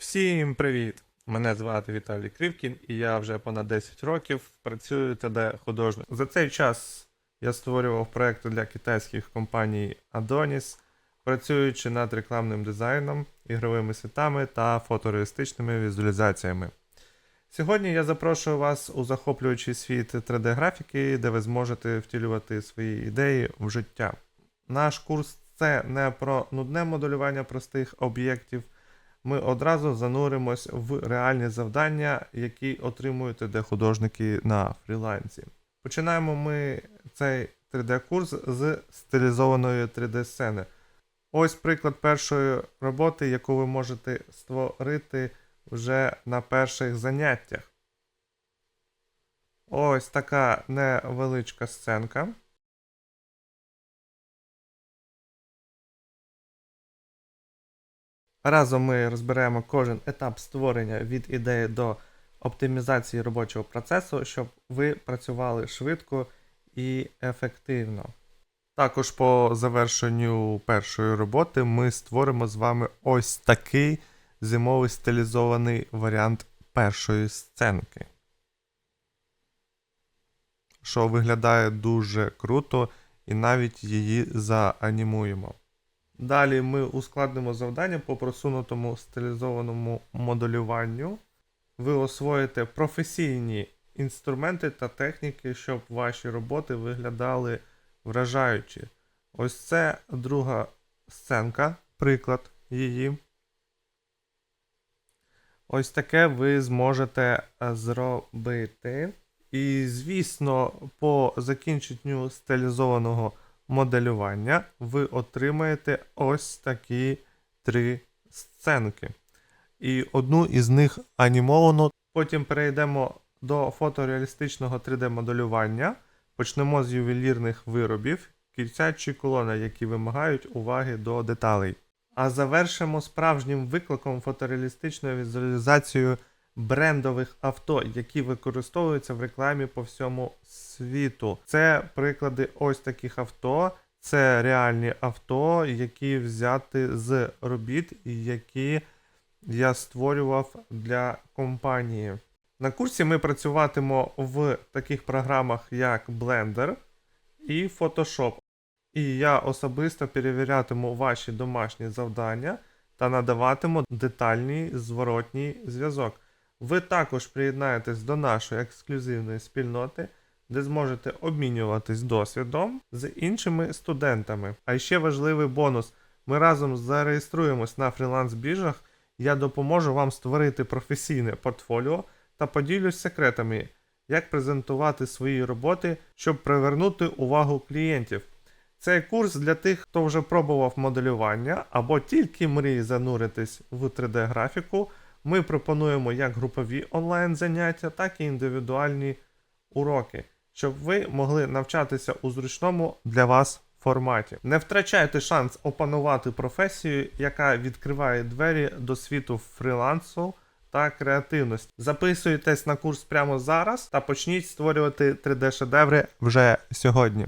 Всім привіт! Мене звати Віталій Кривкін, і я вже понад 10 років працюю 3D-художником. За цей час я створював проекти для китайських компаній Adonis, працюючи над рекламним дизайном, ігровими світами та фотореалістичними візуалізаціями. Сьогодні я запрошую вас у захоплюючий світ 3D-графіки, де ви зможете втілювати свої ідеї в життя. Наш курс це не про нудне моделювання простих об'єктів ми одразу зануримось в реальні завдання, які отримують 3D-художники на фрілансі. Починаємо ми цей 3D-курс з стилізованої 3D-сцени. Ось приклад першої роботи, яку ви можете створити вже на перших заняттях. Ось така невеличка сценка. Разом ми розберемо кожен етап створення від ідеї до оптимізації робочого процесу, щоб ви працювали швидко і ефективно. Також по завершенню першої роботи ми створимо з вами ось такий зимовий стилізований варіант першої сценки. Що виглядає дуже круто, і навіть її заанімуємо. Далі ми ускладнимо завдання по просунутому стилізованому моделюванню. Ви освоїте професійні інструменти та техніки, щоб ваші роботи виглядали вражаючі. Ось це друга сценка, приклад її. Ось таке ви зможете е, зробити. І, звісно, по закінченню стилізованого моделювання ви отримаєте ось такі три сценки. І одну із них анімовано. Потім перейдемо до фотореалістичного 3D-моделювання. Почнемо з ювелірних виробів, кільця чи колона, які вимагають уваги до деталей. А завершимо справжнім викликом фотореалістичною візуалізацією брендових авто, які використовуються в рекламі по всьому світу. Це приклади ось таких авто. Це реальні авто, які взяти з робіт, які я створював для компанії. На курсі ми працюватимо в таких програмах, як Blender і Photoshop. І я особисто перевірятиму ваші домашні завдання та надаватиму детальний зворотній зв'язок. Ви також приєднаєтесь до нашої ексклюзивної спільноти, де зможете обмінюватись досвідом з іншими студентами. А ще важливий бонус: ми разом зареєструємось на фріланс-біржах. Я допоможу вам створити професійне портфоліо та поділюсь секретами, як презентувати свої роботи, щоб привернути увагу клієнтів. Цей курс для тих, хто вже пробував моделювання або тільки мріє зануритись в 3D-графіку. Ми пропонуємо як групові онлайн заняття, так і індивідуальні уроки, щоб ви могли навчатися у зручному для вас форматі. Не втрачайте шанс опанувати професію, яка відкриває двері до світу фрілансу та креативності. Записуйтесь на курс прямо зараз та почніть створювати 3D-шедеври вже сьогодні.